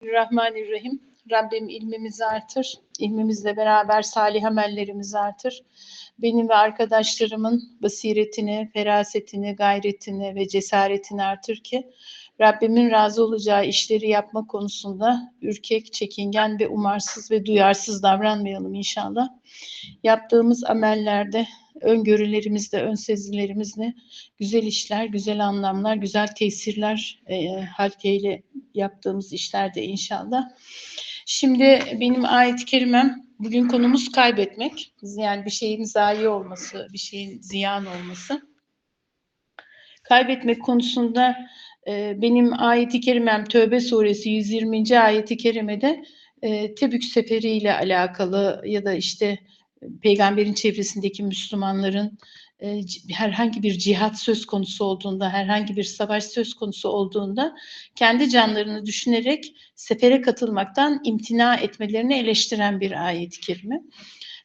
Bismillahirrahmanirrahim. Rabbim ilmimizi artır. İlmimizle beraber salih amellerimizi artır. Benim ve arkadaşlarımın basiretini, ferasetini, gayretini ve cesaretini artır ki Rabbimin razı olacağı işleri yapma konusunda ürkek, çekingen ve umarsız ve duyarsız davranmayalım inşallah. Yaptığımız amellerde, öngörülerimizde, ön sezilerimizle güzel işler, güzel anlamlar, güzel tesirler e, halkeyle yaptığımız işlerde inşallah. Şimdi benim ayet-i kerimem, bugün konumuz kaybetmek. Yani bir şeyin zayi olması, bir şeyin ziyan olması. Kaybetmek konusunda e, benim ayet-i kerimem Tövbe suresi 120. ayet-i kerimede e, Tebük seferi ile alakalı ya da işte peygamberin çevresindeki Müslümanların e, herhangi bir cihat söz konusu olduğunda, herhangi bir savaş söz konusu olduğunda kendi canlarını düşünerek sefere katılmaktan imtina etmelerini eleştiren bir ayet-i kerime.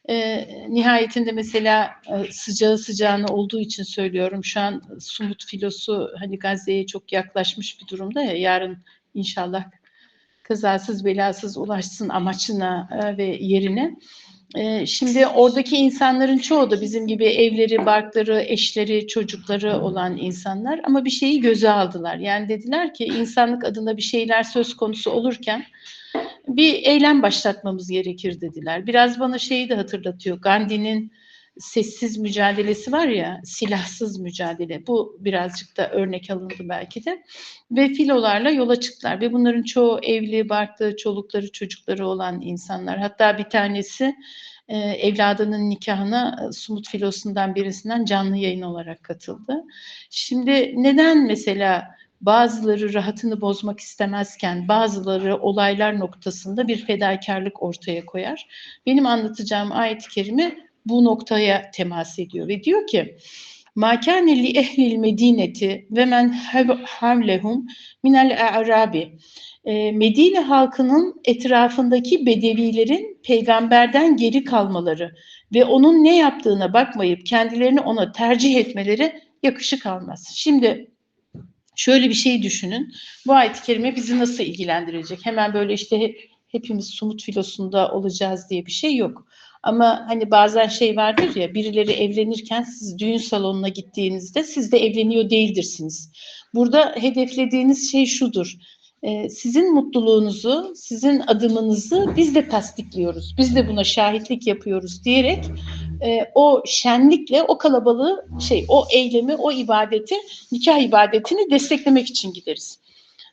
E, nihayetinde mesela e, sıcağı sıcağına olduğu için söylüyorum. Şu an Sumut filosu hani Gazze'ye çok yaklaşmış bir durumda ya yarın inşallah kazasız belasız ulaşsın amaçına e, ve yerine. Ee, şimdi oradaki insanların çoğu da bizim gibi evleri, barkları, eşleri, çocukları olan insanlar ama bir şeyi göze aldılar. Yani dediler ki insanlık adına bir şeyler söz konusu olurken bir eylem başlatmamız gerekir dediler. Biraz bana şeyi de hatırlatıyor. Gandhi'nin sessiz mücadelesi var ya, silahsız mücadele. Bu birazcık da örnek alındı belki de. Ve filolarla yola çıktılar. Ve bunların çoğu evli, barklı, çolukları, çocukları olan insanlar. Hatta bir tanesi e, evladının nikahına e, Sumut filosundan birisinden canlı yayın olarak katıldı. Şimdi neden mesela bazıları rahatını bozmak istemezken bazıları olaylar noktasında bir fedakarlık ortaya koyar? Benim anlatacağım ayet-i kerime bu noktaya temas ediyor ve diyor ki Ma kâne li ehlil medineti ve men havlehum minel a'rabi. Ee, Medine halkının etrafındaki bedevilerin peygamberden geri kalmaları ve onun ne yaptığına bakmayıp kendilerini ona tercih etmeleri yakışık almaz. Şimdi şöyle bir şey düşünün. Bu ayet-i kerime bizi nasıl ilgilendirecek? Hemen böyle işte hepimiz sumut filosunda olacağız diye bir şey yok. Ama hani bazen şey vardır ya birileri evlenirken siz düğün salonuna gittiğinizde siz de evleniyor değildirsiniz. Burada hedeflediğiniz şey şudur. Ee, sizin mutluluğunuzu, sizin adımınızı biz de tasdikliyoruz. Biz de buna şahitlik yapıyoruz diyerek e, o şenlikle o kalabalığı şey o eylemi, o ibadeti, nikah ibadetini desteklemek için gideriz.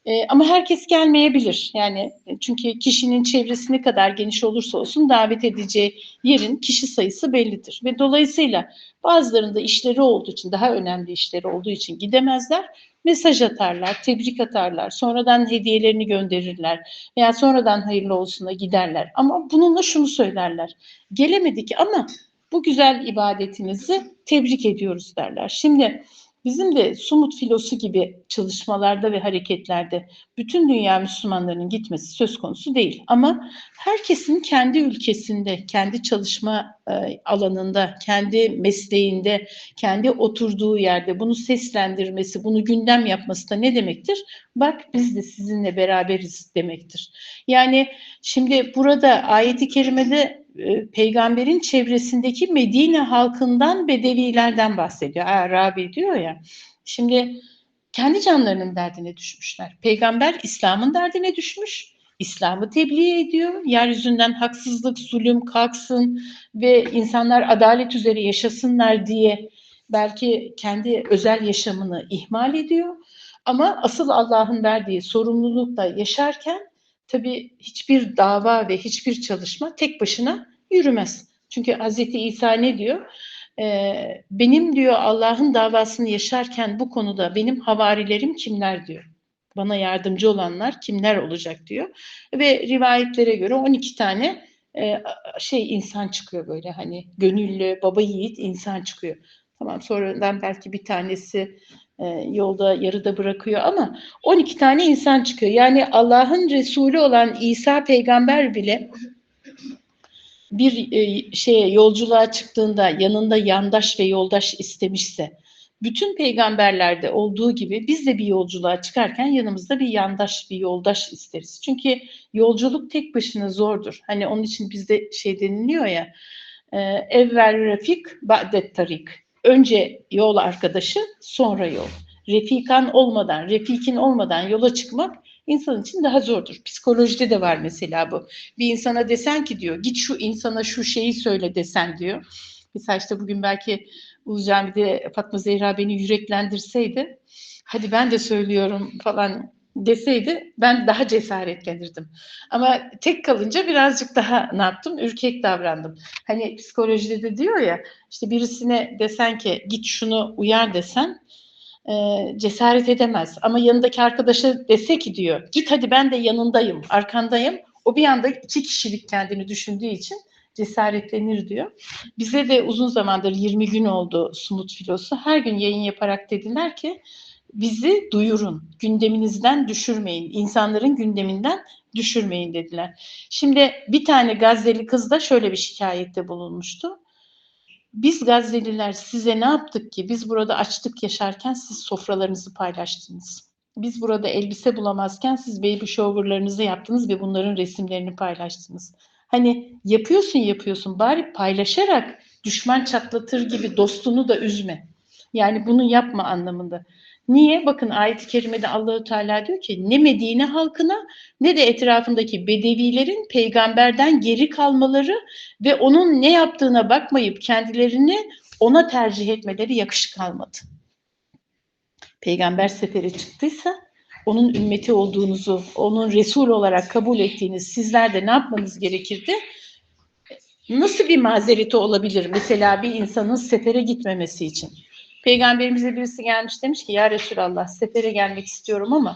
E, ama herkes gelmeyebilir. Yani çünkü kişinin çevresi ne kadar geniş olursa olsun davet edeceği yerin kişi sayısı bellidir. Ve dolayısıyla bazılarında işleri olduğu için, daha önemli işleri olduğu için gidemezler. Mesaj atarlar, tebrik atarlar, sonradan hediyelerini gönderirler veya sonradan hayırlı olsuna giderler. Ama bununla şunu söylerler. Gelemedik ama bu güzel ibadetinizi tebrik ediyoruz derler. Şimdi Bizim de Sumut filosu gibi çalışmalarda ve hareketlerde bütün dünya Müslümanlarının gitmesi söz konusu değil. Ama herkesin kendi ülkesinde, kendi çalışma e, alanında, kendi mesleğinde, kendi oturduğu yerde bunu seslendirmesi, bunu gündem yapması da ne demektir? Bak biz de sizinle beraberiz demektir. Yani şimdi burada ayeti kerimede e, peygamberin çevresindeki Medine halkından bedevilerden bahsediyor. Arabi diyor ya. Şimdi kendi canlarının derdine düşmüşler. Peygamber İslam'ın derdine düşmüş. İslam'ı tebliğ ediyor. Yeryüzünden haksızlık, zulüm kalksın ve insanlar adalet üzere yaşasınlar diye belki kendi özel yaşamını ihmal ediyor. Ama asıl Allah'ın verdiği sorumlulukla yaşarken tabii hiçbir dava ve hiçbir çalışma tek başına yürümez. Çünkü Hz. İsa ne diyor? Ee, benim diyor Allah'ın davasını yaşarken bu konuda benim havarilerim kimler diyor. Bana yardımcı olanlar kimler olacak diyor. Ve rivayetlere göre 12 tane e, şey insan çıkıyor böyle hani gönüllü, baba yiğit insan çıkıyor. Tamam sonradan belki bir tanesi e, yolda yarıda bırakıyor ama 12 tane insan çıkıyor. Yani Allah'ın Resulü olan İsa peygamber bile bir e, şeye yolculuğa çıktığında yanında yandaş ve yoldaş istemişse bütün peygamberlerde olduğu gibi biz de bir yolculuğa çıkarken yanımızda bir yandaş, bir yoldaş isteriz. Çünkü yolculuk tek başına zordur. Hani onun için bizde şey deniliyor ya, e, evvel rafik, ba'det tarik. Önce yol arkadaşı, sonra yol. Refikan olmadan, refikin olmadan yola çıkmak insan için daha zordur. Psikolojide de var mesela bu. Bir insana desen ki diyor, git şu insana şu şeyi söyle desen diyor. Mesela işte bugün belki Ulu Cami'de Fatma Zehra beni yüreklendirseydi, hadi ben de söylüyorum falan deseydi ben daha cesaretlenirdim. Ama tek kalınca birazcık daha ne yaptım? Ürkek davrandım. Hani psikolojide de diyor ya işte birisine desen ki git şunu uyar desen e, cesaret edemez. Ama yanındaki arkadaşa dese ki diyor git hadi ben de yanındayım, arkandayım. O bir anda iki kişilik kendini düşündüğü için cesaretlenir diyor. Bize de uzun zamandır 20 gün oldu Sumut Filosu. Her gün yayın yaparak dediler ki bizi duyurun, gündeminizden düşürmeyin, insanların gündeminden düşürmeyin dediler. Şimdi bir tane Gazze'li kız da şöyle bir şikayette bulunmuştu. Biz Gazze'liler size ne yaptık ki? Biz burada açlık yaşarken siz sofralarınızı paylaştınız. Biz burada elbise bulamazken siz baby shower'larınızı yaptınız ve bunların resimlerini paylaştınız. Hani yapıyorsun yapıyorsun bari paylaşarak düşman çatlatır gibi dostunu da üzme. Yani bunu yapma anlamında. Niye? Bakın ayet-i kerimede Allahu Teala diyor ki ne Medine halkına ne de etrafındaki bedevilerin peygamberden geri kalmaları ve onun ne yaptığına bakmayıp kendilerini ona tercih etmeleri yakışık almadı. Peygamber sefere çıktıysa onun ümmeti olduğunuzu, onun Resul olarak kabul ettiğiniz sizler de ne yapmanız gerekirdi? Nasıl bir mazereti olabilir mesela bir insanın sefere gitmemesi için? Peygamberimize birisi gelmiş demiş ki ya Resulallah sefere gelmek istiyorum ama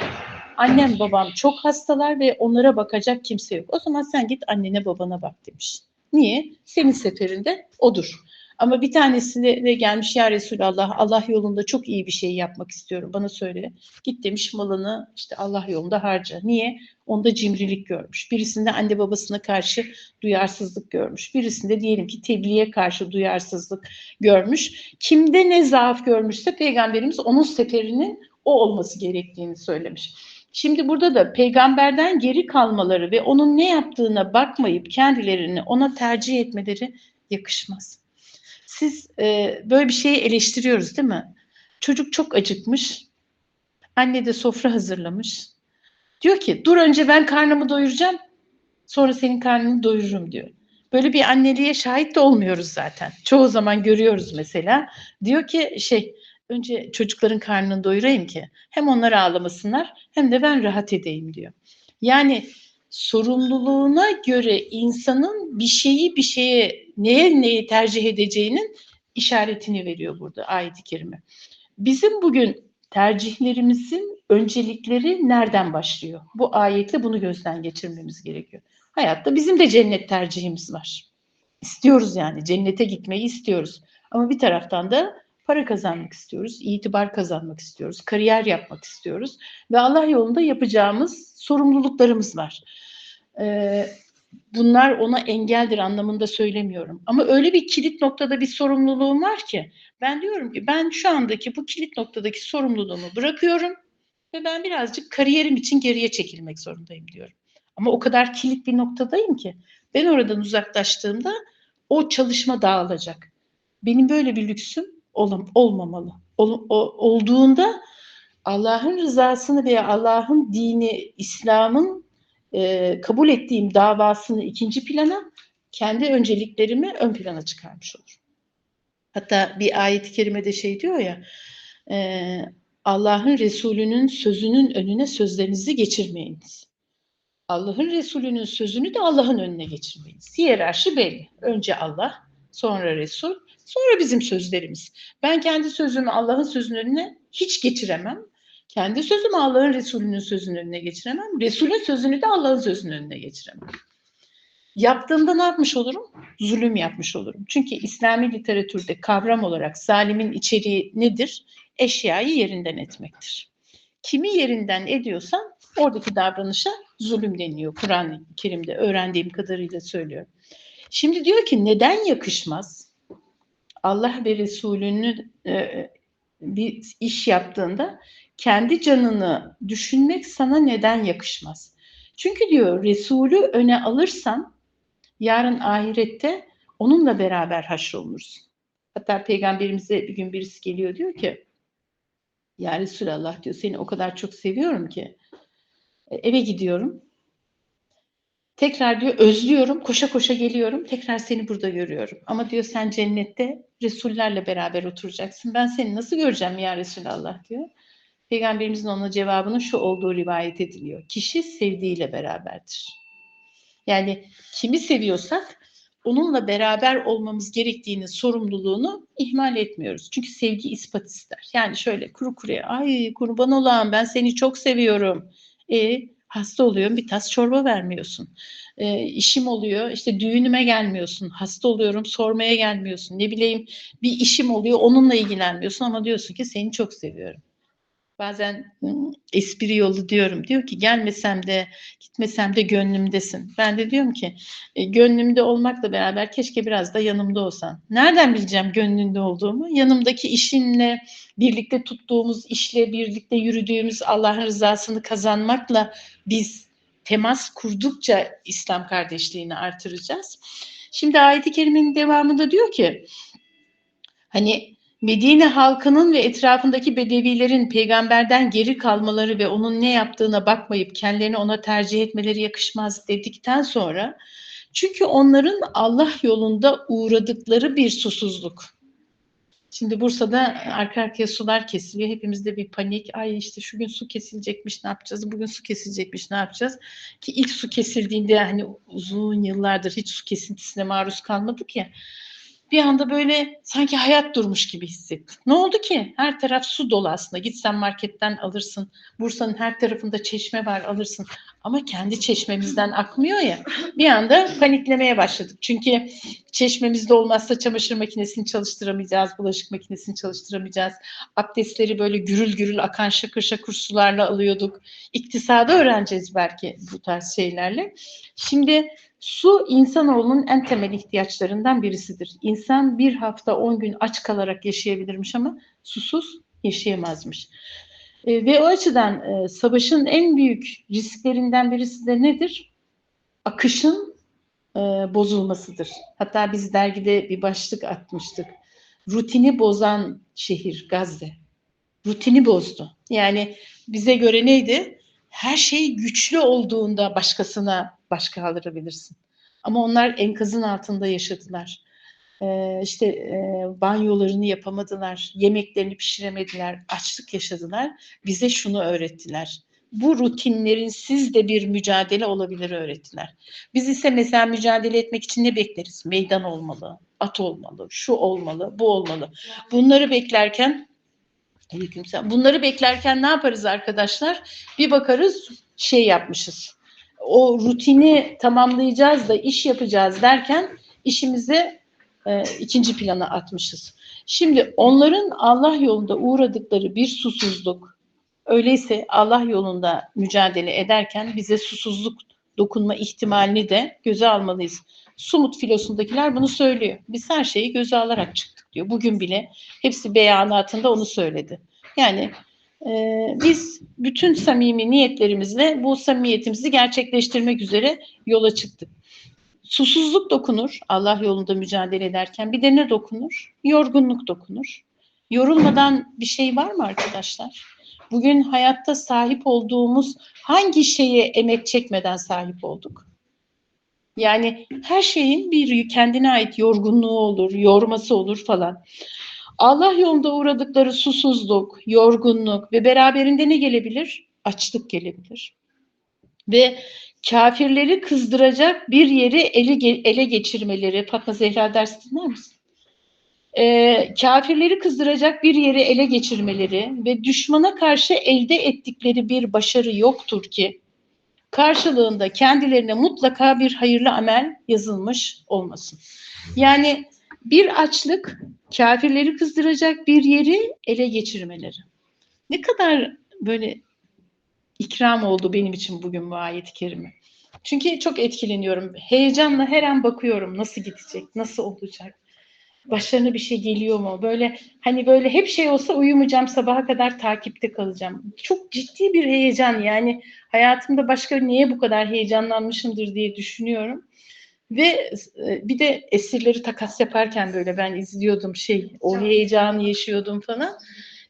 annem babam çok hastalar ve onlara bakacak kimse yok. O zaman sen git annene babana bak demiş. Niye? Senin seferinde odur. Ama bir tanesine de gelmiş ya Resulallah Allah yolunda çok iyi bir şey yapmak istiyorum bana söyle. Git demiş malını işte Allah yolunda harca. Niye? Onda cimrilik görmüş. Birisinde anne babasına karşı duyarsızlık görmüş. Birisinde diyelim ki tebliğe karşı duyarsızlık görmüş. Kimde ne zaaf görmüşse peygamberimiz onun seferinin o olması gerektiğini söylemiş. Şimdi burada da peygamberden geri kalmaları ve onun ne yaptığına bakmayıp kendilerini ona tercih etmeleri yakışmaz. Siz e, böyle bir şeyi eleştiriyoruz değil mi? Çocuk çok acıkmış. Anne de sofra hazırlamış. Diyor ki dur önce ben karnımı doyuracağım. Sonra senin karnını doyururum diyor. Böyle bir anneliğe şahit de olmuyoruz zaten. Çoğu zaman görüyoruz mesela. Diyor ki şey önce çocukların karnını doyurayım ki hem onlar ağlamasınlar hem de ben rahat edeyim diyor. Yani sorumluluğuna göre insanın bir şeyi bir şeye neye neyi tercih edeceğinin işaretini veriyor burada ayet-i kerime. Bizim bugün tercihlerimizin öncelikleri nereden başlıyor? Bu ayette bunu gözden geçirmemiz gerekiyor. Hayatta bizim de cennet tercihimiz var. İstiyoruz yani cennete gitmeyi istiyoruz. Ama bir taraftan da para kazanmak istiyoruz, itibar kazanmak istiyoruz, kariyer yapmak istiyoruz ve Allah yolunda yapacağımız sorumluluklarımız var. Ee, bunlar ona engeldir anlamında söylemiyorum. Ama öyle bir kilit noktada bir sorumluluğum var ki ben diyorum ki ben şu andaki bu kilit noktadaki sorumluluğumu bırakıyorum ve ben birazcık kariyerim için geriye çekilmek zorundayım diyorum. Ama o kadar kilit bir noktadayım ki ben oradan uzaklaştığımda o çalışma dağılacak. Benim böyle bir lüksüm ol, olmamalı. Ol, o, olduğunda Allah'ın rızasını veya Allah'ın dini, İslam'ın e, kabul ettiğim davasını ikinci plana, kendi önceliklerimi ön plana çıkarmış olur. Hatta bir ayet-i kerimede şey diyor ya, e, Allah'ın Resulü'nün sözünün önüne sözlerinizi geçirmeyiniz. Allah'ın Resulü'nün sözünü de Allah'ın önüne geçirmeyiniz. Hiyerarşi belli. Önce Allah, sonra Resul, sonra bizim sözlerimiz. Ben kendi sözümü Allah'ın sözünün önüne hiç geçiremem. Kendi sözümü Allah'ın Resulü'nün sözünün önüne geçiremem. Resul'ün sözünü de Allah'ın sözünün önüne geçiremem. Yaptığımda ne yapmış olurum? Zulüm yapmış olurum. Çünkü İslami literatürde kavram olarak zalimin içeriği nedir? Eşyayı yerinden etmektir. Kimi yerinden ediyorsan oradaki davranışa zulüm deniyor. Kur'an-ı Kerim'de öğrendiğim kadarıyla söylüyorum. Şimdi diyor ki neden yakışmaz? Allah ve Resulünü e, bir iş yaptığında kendi canını düşünmek sana neden yakışmaz? Çünkü diyor Resulü öne alırsan yarın ahirette onunla beraber haşrolunursun. Hatta peygamberimize bir gün birisi geliyor diyor ki ya Resulallah diyor seni o kadar çok seviyorum ki e, eve gidiyorum. Tekrar diyor özlüyorum, koşa koşa geliyorum. Tekrar seni burada görüyorum. Ama diyor sen cennette Resullerle beraber oturacaksın. Ben seni nasıl göreceğim ya Resulallah diyor. Peygamberimizin ona cevabının şu olduğu rivayet ediliyor. Kişi sevdiğiyle beraberdir. Yani kimi seviyorsak onunla beraber olmamız gerektiğinin sorumluluğunu ihmal etmiyoruz. Çünkü sevgi ispat ister. Yani şöyle kuru kuruya ay kurban olam ben seni çok seviyorum. E hasta oluyorum bir tas çorba vermiyorsun. E, işim oluyor işte düğünüme gelmiyorsun. Hasta oluyorum sormaya gelmiyorsun. Ne bileyim bir işim oluyor onunla ilgilenmiyorsun ama diyorsun ki seni çok seviyorum. Bazen espri yolu diyorum. Diyor ki gelmesem de gitmesem de gönlümdesin. Ben de diyorum ki e, gönlümde olmakla beraber keşke biraz da yanımda olsan. Nereden bileceğim gönlünde olduğumu? Yanımdaki işinle, birlikte tuttuğumuz işle, birlikte yürüdüğümüz Allah'ın rızasını kazanmakla biz temas kurdukça İslam kardeşliğini artıracağız. Şimdi ayet-i kerimenin devamında diyor ki hani Medine halkının ve etrafındaki bedevilerin peygamberden geri kalmaları ve onun ne yaptığına bakmayıp kendilerini ona tercih etmeleri yakışmaz dedikten sonra çünkü onların Allah yolunda uğradıkları bir susuzluk. Şimdi Bursa'da arka arkaya sular kesiliyor. Hepimizde bir panik. Ay işte şu gün su kesilecekmiş ne yapacağız? Bugün su kesilecekmiş ne yapacağız? Ki ilk su kesildiğinde hani uzun yıllardır hiç su kesintisine maruz kalmadık ya bir anda böyle sanki hayat durmuş gibi hissettim. Ne oldu ki? Her taraf su dolu aslında. Gitsen marketten alırsın. Bursa'nın her tarafında çeşme var alırsın. Ama kendi çeşmemizden akmıyor ya. Bir anda paniklemeye başladık. Çünkü çeşmemizde olmazsa çamaşır makinesini çalıştıramayacağız, bulaşık makinesini çalıştıramayacağız. Abdestleri böyle gürül gürül akan şakır şakır sularla alıyorduk. İktisadı öğreneceğiz belki bu tarz şeylerle. Şimdi Su insanoğlunun en temel ihtiyaçlarından birisidir. İnsan bir hafta on gün aç kalarak yaşayabilirmiş ama susuz yaşayamazmış. E, ve o açıdan e, savaşın en büyük risklerinden birisi de nedir? Akışın e, bozulmasıdır. Hatta biz dergide bir başlık atmıştık. Rutini bozan şehir Gazze. Rutini bozdu. Yani bize göre neydi? Her şey güçlü olduğunda başkasına baş kaldırabilirsin. Ama onlar enkazın altında yaşadılar. Ee, işte e, banyolarını yapamadılar, yemeklerini pişiremediler, açlık yaşadılar. Bize şunu öğrettiler. Bu rutinlerin siz de bir mücadele olabilir öğrettiler. Biz ise mesela mücadele etmek için ne bekleriz? Meydan olmalı, at olmalı, şu olmalı, bu olmalı. Bunları beklerken Bunları beklerken ne yaparız arkadaşlar? Bir bakarız şey yapmışız o rutini tamamlayacağız da iş yapacağız derken işimizi e, ikinci plana atmışız. Şimdi onların Allah yolunda uğradıkları bir susuzluk, öyleyse Allah yolunda mücadele ederken bize susuzluk dokunma ihtimalini de göze almalıyız. Sumut filosundakiler bunu söylüyor. Biz her şeyi göze alarak çıktık diyor. Bugün bile hepsi beyanatında onu söyledi. Yani ee, biz bütün samimi niyetlerimizle bu samimiyetimizi gerçekleştirmek üzere yola çıktık. Susuzluk dokunur Allah yolunda mücadele ederken. Bir de ne dokunur? Yorgunluk dokunur. Yorulmadan bir şey var mı arkadaşlar? Bugün hayatta sahip olduğumuz hangi şeye emek çekmeden sahip olduk? Yani her şeyin bir kendine ait yorgunluğu olur, yorması olur falan. Allah yolunda uğradıkları susuzluk, yorgunluk ve beraberinde ne gelebilir? Açlık gelebilir. Ve kafirleri kızdıracak bir yeri ele, ele geçirmeleri, Fatma Zehra ders dinler misin? Ee, kafirleri kızdıracak bir yeri ele geçirmeleri ve düşmana karşı elde ettikleri bir başarı yoktur ki karşılığında kendilerine mutlaka bir hayırlı amel yazılmış olmasın. Yani bir açlık kafirleri kızdıracak bir yeri ele geçirmeleri. Ne kadar böyle ikram oldu benim için bugün bu ayet-i kerime. Çünkü çok etkileniyorum. Heyecanla her an bakıyorum nasıl gidecek, nasıl olacak. başlarına bir şey geliyor mu? Böyle hani böyle hep şey olsa uyumayacağım sabaha kadar takipte kalacağım. Çok ciddi bir heyecan yani hayatımda başka niye bu kadar heyecanlanmışımdır diye düşünüyorum. Ve e, bir de esirleri takas yaparken böyle ben izliyordum şey o heyecanı yaşıyordum falan.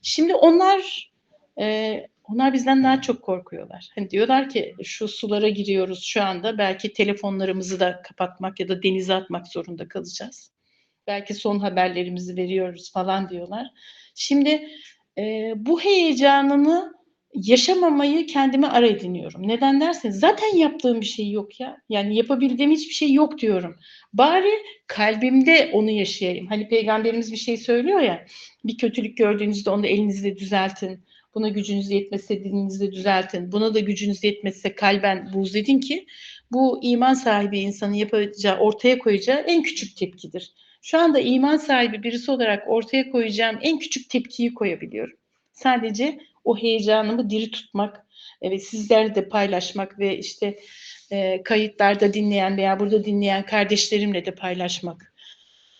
Şimdi onlar e, onlar bizden daha çok korkuyorlar. Hani diyorlar ki şu sulara giriyoruz şu anda belki telefonlarımızı da kapatmak ya da denize atmak zorunda kalacağız. Belki son haberlerimizi veriyoruz falan diyorlar. Şimdi e, bu heyecanını yaşamamayı kendime ara ediniyorum. Neden derseniz zaten yaptığım bir şey yok ya. Yani yapabildiğim hiçbir şey yok diyorum. Bari kalbimde onu yaşayayım. Hani peygamberimiz bir şey söylüyor ya. Bir kötülük gördüğünüzde onu elinizle düzeltin. Buna gücünüz yetmezse dilinizle düzeltin. Buna da gücünüz yetmezse kalben buz edin ki bu iman sahibi insanın yapacağı, ortaya koyacağı en küçük tepkidir. Şu anda iman sahibi birisi olarak ortaya koyacağım en küçük tepkiyi koyabiliyorum. Sadece o heyecanımı diri tutmak ve sizlerle de paylaşmak ve işte e, kayıtlarda dinleyen veya burada dinleyen kardeşlerimle de paylaşmak.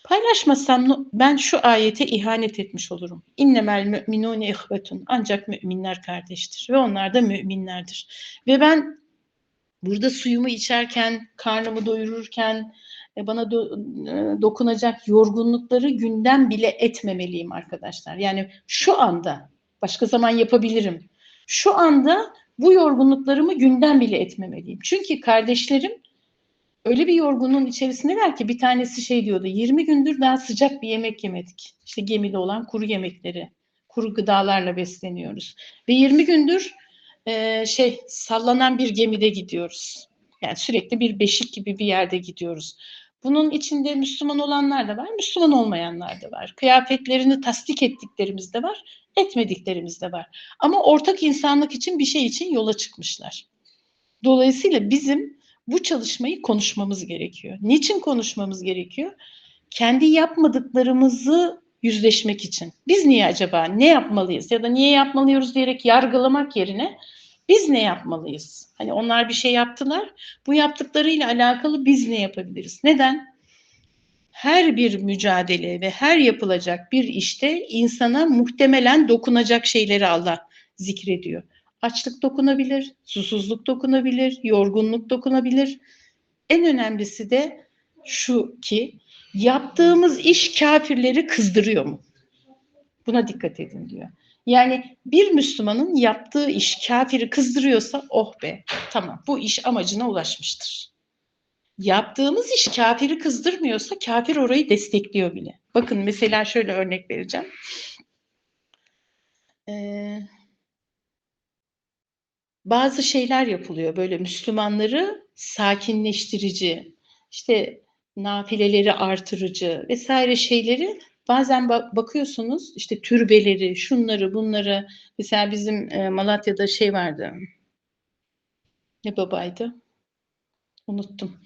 Paylaşmasam ben şu ayete ihanet etmiş olurum. İnnemel müminune ihvetun. Ancak müminler kardeştir ve onlar da müminlerdir. Ve ben burada suyumu içerken, karnımı doyururken, e, bana do, e, dokunacak yorgunlukları gündem bile etmemeliyim arkadaşlar. Yani şu anda Başka zaman yapabilirim. Şu anda bu yorgunluklarımı günden bile etmemeliyim. Çünkü kardeşlerim öyle bir yorgunluğun içerisindeler ki bir tanesi şey diyordu 20 gündür daha sıcak bir yemek yemedik. İşte gemide olan kuru yemekleri, kuru gıdalarla besleniyoruz. Ve 20 gündür e, şey sallanan bir gemide gidiyoruz. Yani sürekli bir beşik gibi bir yerde gidiyoruz. Bunun içinde Müslüman olanlar da var, Müslüman olmayanlar da var. Kıyafetlerini tasdik ettiklerimiz de var, etmediklerimiz de var. Ama ortak insanlık için bir şey için yola çıkmışlar. Dolayısıyla bizim bu çalışmayı konuşmamız gerekiyor. Niçin konuşmamız gerekiyor? Kendi yapmadıklarımızı yüzleşmek için. Biz niye acaba ne yapmalıyız ya da niye yapmalıyoruz diyerek yargılamak yerine biz ne yapmalıyız? Hani onlar bir şey yaptılar. Bu yaptıklarıyla alakalı biz ne yapabiliriz? Neden? Her bir mücadele ve her yapılacak bir işte insana muhtemelen dokunacak şeyleri Allah zikrediyor. Açlık dokunabilir, susuzluk dokunabilir, yorgunluk dokunabilir. En önemlisi de şu ki yaptığımız iş kafirleri kızdırıyor mu? Buna dikkat edin diyor. Yani bir Müslümanın yaptığı iş kafiri kızdırıyorsa oh be tamam bu iş amacına ulaşmıştır. Yaptığımız iş kafiri kızdırmıyorsa kafir orayı destekliyor bile. Bakın mesela şöyle örnek vereceğim. Ee, bazı şeyler yapılıyor böyle Müslümanları sakinleştirici, işte nafileleri artırıcı vesaire şeyleri Bazen bakıyorsunuz işte türbeleri, şunları, bunları. Mesela bizim e, Malatya'da şey vardı. Ne babaydı? Unuttum.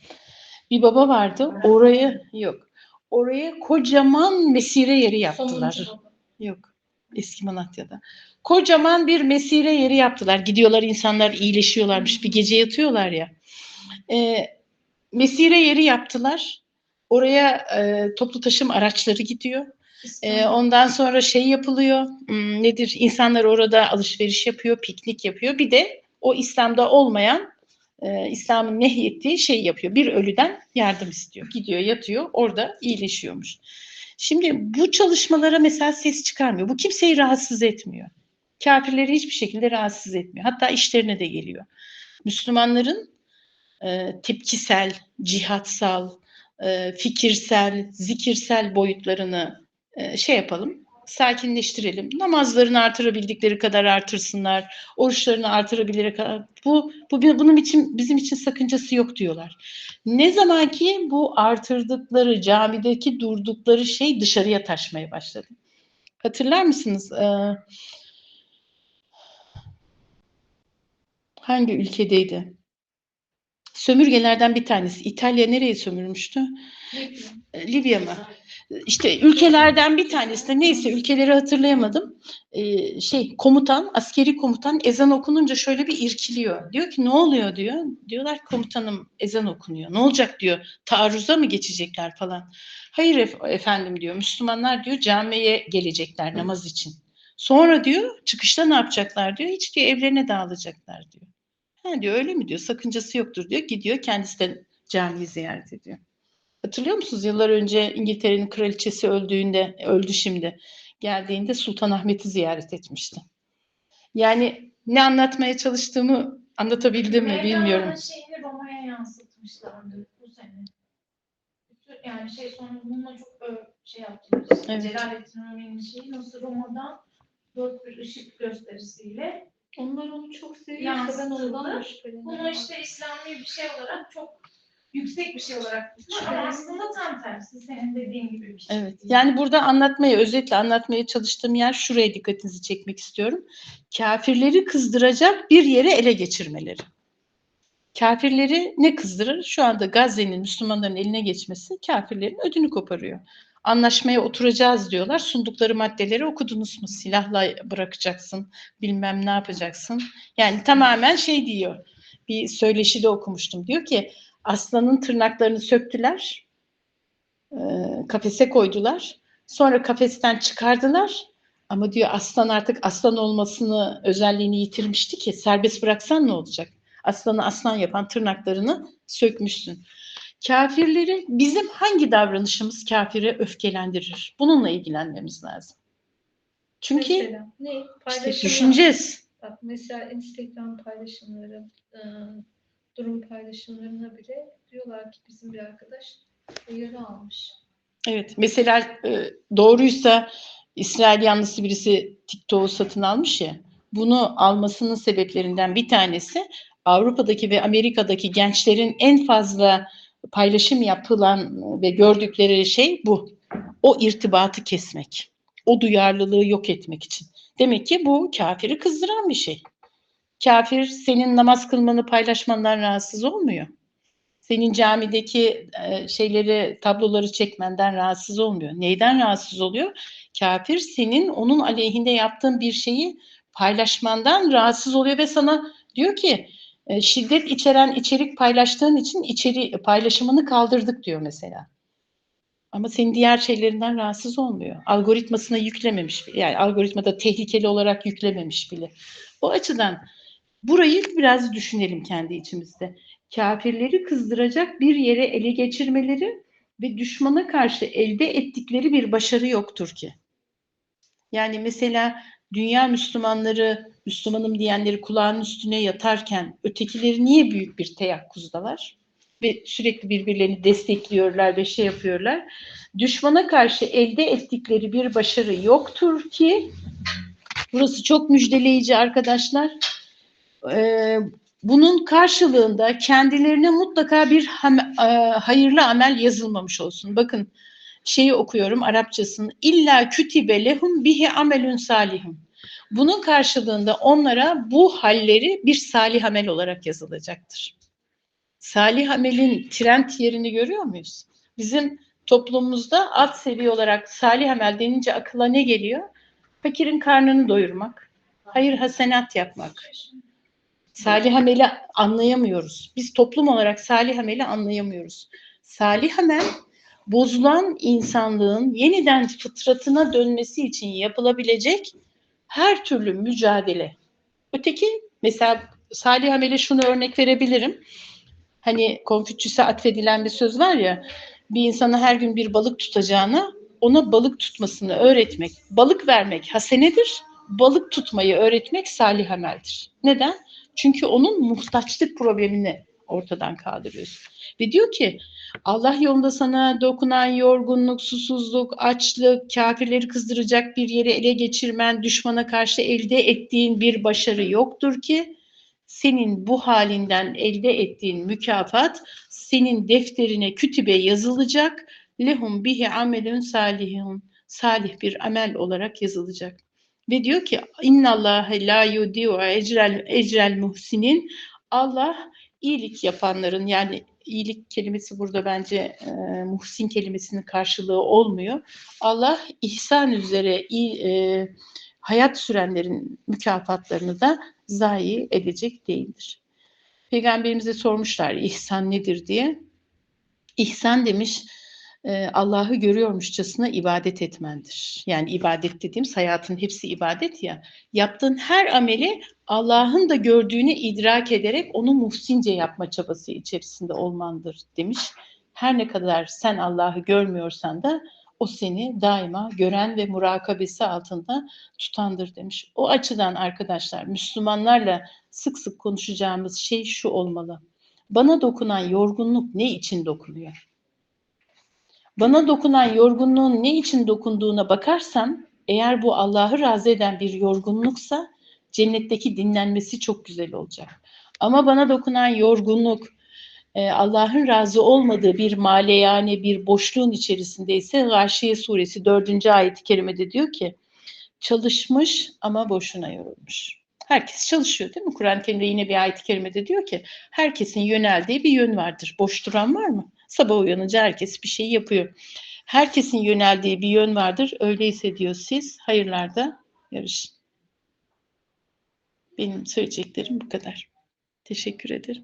Bir baba vardı. Oraya yok. Oraya kocaman mesire yeri yaptılar. Yok. Eski Malatya'da. Kocaman bir mesire yeri yaptılar. Gidiyorlar insanlar iyileşiyorlarmış. Bir gece yatıyorlar ya. E, mesire yeri yaptılar. Oraya e, toplu taşım araçları gidiyor. E, ondan sonra şey yapılıyor. Hmm, nedir? İnsanlar orada alışveriş yapıyor, piknik yapıyor. Bir de o İslam'da olmayan e, İslam'ın nehyettiği şey yapıyor. Bir ölüden yardım istiyor. Gidiyor, yatıyor, orada iyileşiyormuş. Şimdi bu çalışmalara mesela ses çıkarmıyor. Bu kimseyi rahatsız etmiyor. Kafirleri hiçbir şekilde rahatsız etmiyor. Hatta işlerine de geliyor. Müslümanların e, tepkisel, cihatsal, e, fikirsel, zikirsel boyutlarını e, şey yapalım, sakinleştirelim. Namazlarını artırabildikleri kadar artırsınlar, oruçlarını artırabilir kadar. Bu, bu bunun için bizim için sakıncası yok diyorlar. Ne zaman ki bu artırdıkları camideki durdukları şey dışarıya taşmaya başladı. Hatırlar mısınız? Ee, hangi ülkedeydi? Sömürgelerden bir tanesi. İtalya nereye sömürmüştü? Libya, Libya mı? İşte ülkelerden bir tanesi de neyse ülkeleri hatırlayamadım. Ee, şey komutan, askeri komutan ezan okununca şöyle bir irkiliyor. Diyor ki ne oluyor diyor. Diyorlar komutanım ezan okunuyor. Ne olacak diyor. Taarruza mı geçecekler falan. Hayır ef- efendim diyor. Müslümanlar diyor camiye gelecekler namaz için. Sonra diyor çıkışta ne yapacaklar diyor. Hiç diyor evlerine dağılacaklar diyor. Ha diyor öyle mi diyor. Sakıncası yoktur diyor. Gidiyor kendisi de camiyi ziyaret ediyor. Hatırlıyor musunuz? Yıllar önce İngiltere'nin kraliçesi öldüğünde, öldü şimdi. Geldiğinde Sultanahmet'i ziyaret etmişti. Yani ne anlatmaya çalıştığımı anlatabildim mi bilmiyorum. Şeyini Roma'ya yansıtmışlardı bu sene. Yani şey sonra bununla çok şey işte. Evet. Celalettin Rumi'nin şeyi nasıl Roma'dan dört bir ışık gösterisiyle Onlar onu çok seviyor. Yansıtıldı. Ben ondan bunu işte İslami bir şey olarak çok yüksek bir şey olarak tutmuş ama aslında tam tersi senin dediğin gibi bir şey. Evet. Yani burada anlatmaya, özetle anlatmaya çalıştığım yer şuraya dikkatinizi çekmek istiyorum. Kafirleri kızdıracak bir yere ele geçirmeleri. Kafirleri ne kızdırır? Şu anda Gazze'nin Müslümanların eline geçmesi kafirlerin ödünü koparıyor. Anlaşmaya oturacağız diyorlar. Sundukları maddeleri okudunuz mu? Silahla bırakacaksın, bilmem ne yapacaksın. Yani tamamen şey diyor. Bir söyleşi de okumuştum. Diyor ki aslanın tırnaklarını söktüler. e, kafese koydular. Sonra kafesten çıkardılar. Ama diyor aslan artık aslan olmasını, özelliğini yitirmişti ki serbest bıraksan ne olacak? Aslanı aslan yapan tırnaklarını sökmüşsün. Kafirleri bizim hangi davranışımız kafiri öfkelendirir? Bununla ilgilenmemiz lazım. Çünkü Mesela, ne? işte düşüneceğiz. Bak mesela Instagram paylaşımları, ıı, durum paylaşımlarına bile diyorlar ki bizim bir arkadaş uyarı almış. Evet, mesela e, doğruysa İsrail yanlısı birisi TikTok'u satın almış ya. Bunu almasının sebeplerinden bir tanesi Avrupa'daki ve Amerika'daki gençlerin en fazla paylaşım yapılan ve gördükleri şey bu. O irtibatı kesmek. O duyarlılığı yok etmek için. Demek ki bu kafiri kızdıran bir şey. Kafir senin namaz kılmanı paylaşmandan rahatsız olmuyor. Senin camideki e, şeyleri, tabloları çekmenden rahatsız olmuyor. Neyden rahatsız oluyor? Kafir senin onun aleyhinde yaptığın bir şeyi paylaşmandan rahatsız oluyor ve sana diyor ki e, şiddet içeren içerik paylaştığın için içeri paylaşımını kaldırdık diyor mesela. Ama senin diğer şeylerinden rahatsız olmuyor. Algoritmasına yüklememiş. Yani algoritmada tehlikeli olarak yüklememiş bile. O açıdan burayı biraz düşünelim kendi içimizde kafirleri kızdıracak bir yere ele geçirmeleri ve düşmana karşı elde ettikleri bir başarı yoktur ki. Yani mesela dünya Müslümanları, Müslümanım diyenleri kulağının üstüne yatarken ötekileri niye büyük bir teyakkuzdalar? Ve sürekli birbirlerini destekliyorlar ve şey yapıyorlar. Düşmana karşı elde ettikleri bir başarı yoktur ki, burası çok müjdeleyici arkadaşlar. Ee, bunun karşılığında kendilerine mutlaka bir ham- e, hayırlı amel yazılmamış olsun. Bakın şeyi okuyorum Arapçasını. İlla kütibe lehum bihi amelun salihun. Bunun karşılığında onlara bu halleri bir salih amel olarak yazılacaktır. Salih amelin trend yerini görüyor muyuz? Bizim toplumumuzda alt seviye olarak salih amel denince akıla ne geliyor? Fakirin karnını doyurmak, hayır hasenat yapmak, Salih ameli anlayamıyoruz. Biz toplum olarak salih ameli anlayamıyoruz. Salih amel bozulan insanlığın yeniden fıtratına dönmesi için yapılabilecek her türlü mücadele. Öteki mesela salih amele şunu örnek verebilirim. Hani Konfüçyüs'e atfedilen bir söz var ya bir insana her gün bir balık tutacağına ona balık tutmasını öğretmek, balık vermek hasenedir. Balık tutmayı öğretmek salih ameldir. Neden? Çünkü onun muhtaçlık problemini ortadan kaldırıyorsun. Ve diyor ki Allah yolunda sana dokunan yorgunluk, susuzluk, açlık, kafirleri kızdıracak bir yere ele geçirmen, düşmana karşı elde ettiğin bir başarı yoktur ki senin bu halinden elde ettiğin mükafat senin defterine kütübe yazılacak. Lehum bihi amelun salihun. Salih bir amel olarak yazılacak. Ve diyor ki innallâhe la yudiu ecrel, ecrel muhsinin Allah iyilik yapanların yani iyilik kelimesi burada bence e, muhsin kelimesinin karşılığı olmuyor. Allah ihsan üzere iyi, e, hayat sürenlerin mükafatlarını da zayi edecek değildir. Peygamberimize sormuşlar ihsan nedir diye. İhsan demiş e, Allah'ı görüyormuşçasına ibadet etmendir. Yani ibadet dediğimiz hayatın hepsi ibadet ya. Yaptığın her ameli Allah'ın da gördüğünü idrak ederek onu muhsince yapma çabası içerisinde olmandır demiş. Her ne kadar sen Allah'ı görmüyorsan da o seni daima gören ve murakabesi altında tutandır demiş. O açıdan arkadaşlar Müslümanlarla sık sık konuşacağımız şey şu olmalı. Bana dokunan yorgunluk ne için dokunuyor? Bana dokunan yorgunluğun ne için dokunduğuna bakarsam eğer bu Allah'ı razı eden bir yorgunluksa cennetteki dinlenmesi çok güzel olacak. Ama bana dokunan yorgunluk e, Allah'ın razı olmadığı bir maleyane bir boşluğun içerisindeyse Gâşiye suresi 4. ayet-i kerimede diyor ki çalışmış ama boşuna yorulmuş. Herkes çalışıyor değil mi? Kur'an-ı Kerim'de yine bir ayet-i kerimede diyor ki herkesin yöneldiği bir yön vardır. Boş duran var mı? Sabah uyanınca herkes bir şey yapıyor. Herkesin yöneldiği bir yön vardır. Öyleyse diyor siz hayırlarda yarışın. Benim söyleyeceklerim bu kadar. Teşekkür ederim.